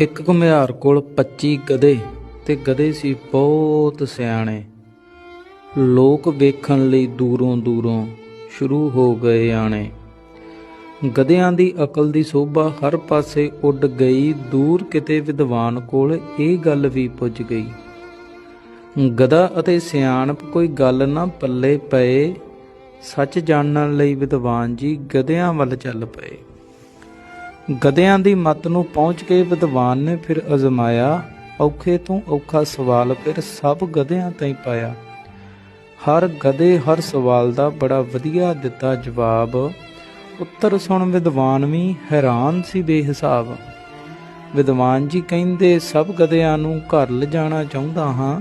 ਇੱਕ ਘੁਮਿਆਰ ਕੋਲ 25 ਗਧੇ ਤੇ ਗਧੇ ਸੀ ਬਹੁਤ ਸਿਆਣੇ। ਲੋਕ ਵੇਖਣ ਲਈ ਦੂਰੋਂ ਦੂਰੋਂ ਸ਼ੁਰੂ ਹੋ ਗਏ ਆਣੇ। ਗਧਿਆਂ ਦੀ ਅਕਲ ਦੀ ਸੋਭਾ ਹਰ ਪਾਸੇ ਉੱਡ ਗਈ, ਦੂਰ ਕਿਤੇ ਵਿਦਵਾਨ ਕੋਲ ਇਹ ਗੱਲ ਵੀ ਪੁੱਜ ਗਈ। ਗਧਾ ਅਤੇ ਸਿਆਣਪ ਕੋਈ ਗੱਲ ਨਾ ਪੱਲੇ ਪਏ, ਸੱਚ ਜਾਣਨ ਲਈ ਵਿਦਵਾਨ ਜੀ ਗਧਿਆਂ ਵੱਲ ਚੱਲ ਪਏ। ਗਧਿਆਂ ਦੀ ਮੱਤ ਨੂੰ ਪਹੁੰਚ ਕੇ ਵਿਦਵਾਨ ਨੇ ਫਿਰ ਅਜ਼ਮਾਇਆ, ਔਖੇ ਤੋਂ ਔਖਾ ਸਵਾਲ ਫਿਰ ਸਭ ਗਧਿਆਂ ਤਾਈਂ ਪਾਇਆ। ਹਰ ਗਧੇ ਹਰ ਸਵਾਲ ਦਾ ਬੜਾ ਵਧੀਆ ਦਿੱਤਾ ਜਵਾਬ। ਉੱਤਰ ਸੁਣ ਵਿਦਵਾਨ ਵੀ, ਹੈਰਾਨ ਸੀ ਬੇਹਿਸਾਬ। ਵਿਦਵਾਨ ਜੀ ਕਹਿੰਦੇ, ਸਭ ਗਧਿਆਂ ਨੂੰ ਘਰ ਲਿਜਾਣਾ ਚਾਹੁੰਦਾ ਹਾਂ,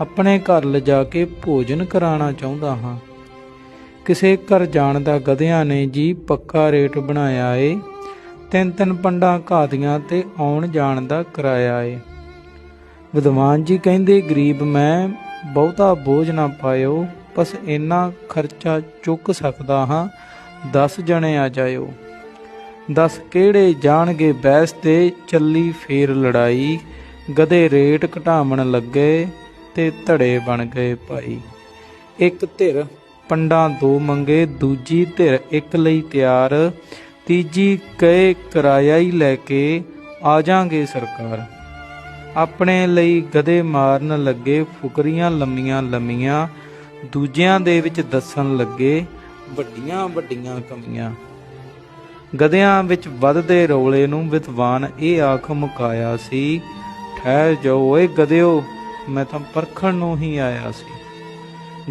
ਆਪਣੇ ਘਰ ਲਿਜਾ ਕੇ ਭੋਜਨ ਕਰਾਉਣਾ ਚਾਹੁੰਦਾ ਹਾਂ। ਕਿਸੇ ਘਰ ਜਾਣ ਦਾ ਗਧਿਆਂ ਨੇ ਜੀ ਪੱਕਾ ਰੇਟ ਬਣਾਇਆ ਏ ਤਿੰਨ ਤਿੰਨ ਪੰਡਾਂ ਘਾਦੀਆਂ ਤੇ ਆਉਣ ਜਾਣ ਦਾ ਕਿਰਾਇਆ ਏ। ਵਿਦਵਾਨ ਜੀ ਕਹਿੰਦੇ, ਗਰੀਬ ਮੈਂ, ਬਹੁਤਾ ਬੋਝ ਨਾ ਪਾਇਓ, ਬਸ ਇੰਨਾ ਖਰਚਾ ਚੁੱਕ ਸਕਦਾ ਹਾਂ 10 ਜਣੇ ਆ ਜਾਇਓ। 10 ਕਿਹੜੇ ਜਾਣਗੇ ਬੈਸ ਤੇ, ਚੱਲੀ ਫੇਰ ਲੜਾਈ ਗਦੇ ਰੇਟ ਘਟਾਵਣ ਲੱਗੇ ਤੇ ਧੜੇ ਬਣ ਗਏ ਭਾਈ। ਇੱਕ ਧਿਰ ਪੰਡਾਂ ਦੋ ਮੰਗੇ, ਦੂਜੀ ਧਿਰ ਇੱਕ ਲਈ ਤਿਆਰ ਤੀਜੀ ਕਹੇ ਕਿਰਾਇਆ ਹੀ ਲੈ ਕੇ ਆ ਜਾਾਂਗੇ ਸਰਕਾਰ। ਆਪਣੇ ਲਈ ਗਦੇ ਮਾਰਨ ਲੱਗੇ ਫੁਕਰੀਆਂ ਲੰਮੀਆਂ ਲੰਮੀਆਂ, ਦੂਜਿਆਂ ਦੇ ਵਿੱਚ ਦੱਸਣ ਲੱਗੇ ਵੱਡੀਆਂ ਵੱਡੀਆਂ ਕਮੀਆਂ। ਗਧਿਆਂ ਵਿੱਚ ਵੱਧਦੇ ਰੌਲੇ ਨੂੰ ਵਿਦਵਾਨ ਇਹ ਆਖ ਮੁਕਾਇਆ ਸੀ, ਠਹਿਰ ਜਾਓ, ਓਏ ਗਧਿਓ, ਮੈਂ ਤਾਂ ਪਰਖਣ ਨੂੰ ਹੀ ਆਇਆ ਸੀ।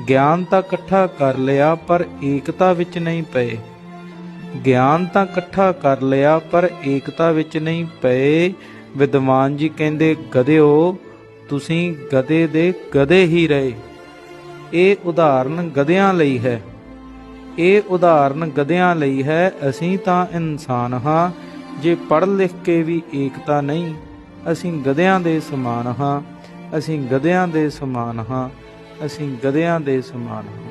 ਗਿਆਨ ਤਾਂ ਇਕੱਠਾ ਕਰ ਲਿਆ, ਪਰ ਏਕਤਾ ਵਿੱਚ ਨਹੀਂ ਪਏ। ਗਿਆਨ ਤਾਂ ਇਕੱਠਾ ਕਰ ਲਿਆ, ਪਰ ਏਕਤਾ ਵਿੱਚ ਨਹੀਂ ਪਏ। ਵਿਦਵਾਨ ਜੀ ਕਹਿੰਦੇ, ਗਧਿਓ, ਤੁਸੀਂ ਗਧੇ ਦੇ ਗਧੇ ਹੀ ਰਹੇ। ਇਹ ਉਦਾਹਰਨ ਗਧਿਆਂ ਲਈ ਹੈ। ਇਹ ਉਦਾਹਰਨ ਗਧਿਆਂ ਲਈ ਹੈ, ਅਸੀਂ ਤਾਂ ਇਨਸਾਨ ਹਾਂ। ਜੇ ਪੜ੍ਹ ਲਿਖ ਕੇ ਵੀ ਏਕਤਾ ਨਹੀਂ, ਅਸੀਂ ਗਧਿਆਂ ਦੇ ਸਮਾਨ ਹਾਂ। ਅਸੀਂ ਗਧਿਆਂ ਦੇ ਸਮਾਨ ਹਾਂ, ਅਸੀਂ ਗਧਿਆਂ ਦੇ ਸਮਾਨ ਹਾਂ।